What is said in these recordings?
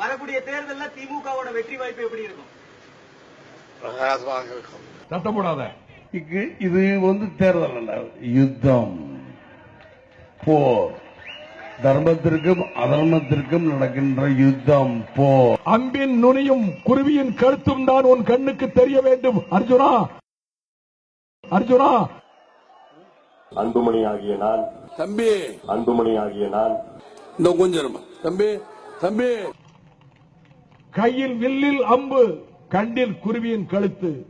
வரக்கூடிய தேர்தல்ல திமுகவோட வெற்றி வாய்ப்பு எப்படி இருக்கும்? பிரகாசமாக இருக்கும். சத்தம் போடாத. இது வந்து தேர்தல் அல்ல யுத்தம். போர். தர்மத்திற்கும் அதர்மத்திற்கும் நடக்கின்ற யுத்தம் போர். அம்பின் நுனியும் குருவியின் கழுத்தும் தான் உன் கண்ணுக்கு தெரிய வேண்டும் அர்ஜுனா. அர்ஜுனா. அன்புமணி ஆகிய நான் தம்பி. அன்புமணி ஆகிய நான். இந்த கொஞ்சம். தம்பி தம்பி. கையில் வில்லில் அம்பு கண்ணில் குருவியின் கழுத்து.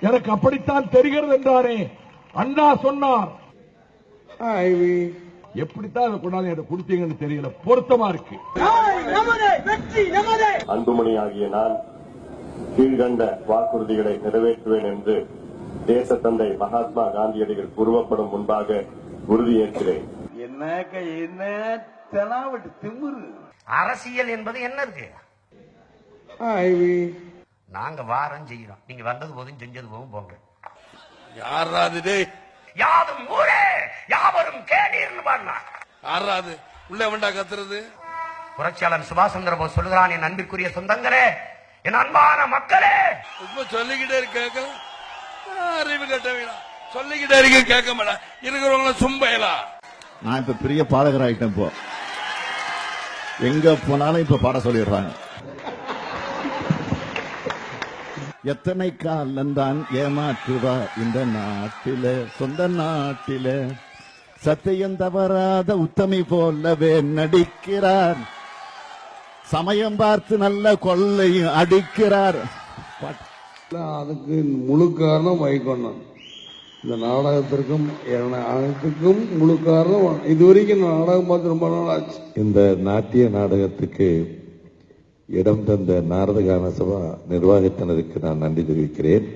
எனக்கு அப்படித்தான் தெரிகிறது என்றாரே. அண்ணா சொன்னார். எப்படித்தான் அதை கொண்டாந்து எனக்கு கொடுத்தீங்கன்னு தெரியல. பொருத்தமா இருக்கு. அன்புமணி ஆகிய நான் கீழ்கண்ட வாக்குறுதிகளை நிறைவேற்றுவேன் என்று தேசத்தந்தை மகாத்மா காந்தியடிகள் உருவப்படும் முன்பாக உறுதியேற்கிறேன். என்னக்க என்ன தெனாவட்டு திமிரு. அரசியல் என்பது என்ன இருக்கு? நாங்க வாரம் செய்யறோம். நீங்க வந்தது போதும் செஞ்சது போதும் போங்க. யாராது டேய் யாதும் ஊரே யாவரும் கேடீர்னு பாடினா யாராது உள்ள வேண்டா கத்துறது? புரட்சியாளர் சுபாஷ் சந்திர போஸ் சொல்லுகிறான் என் அன்பிற்குரிய சொந்தங்களே என் அன்பான மக்களே. இப்ப சொல்லிக்கிட்டே இருக்கு அறிவு கட்டவீங்களா சொல்லிக்கிட்டே இருக்கு கேட்க மாட்டா. இருக்கிறவங்கள சும்பையலா. நான் இப்ப பெரிய பாடகர் ஆயிட்டேன் இப்போ எங்க போனாலும் இப்ப பாட சொல்லிடுறாங்க. எத்தனை காலந்தான் ஏமாற்றுவா இந்த நாட்டில சொந்த நாட்டில. சத்தியம் தவறாத உத்தமி போலவே நடிக்கிறார். சமயம் பார்த்து நல்ல கொள்ளையும் அடிக்கிறார். அதுக்கு முழு காரணம் வைகொண்டான் இந்த நாடகத்திற்கும் அனைத்துக்கும் முழு காரணம் இதுவரைக்கும் நாடகம் பார்த்து ரொம்ப நாள் ஆச்சு. இந்த நாட்டிய நாடகத்துக்கு இடம் தந்த நாரத கான சபா நிர்வாகத்தினருக்கு நான் நன்றி தெரிவிக்கிறேன்.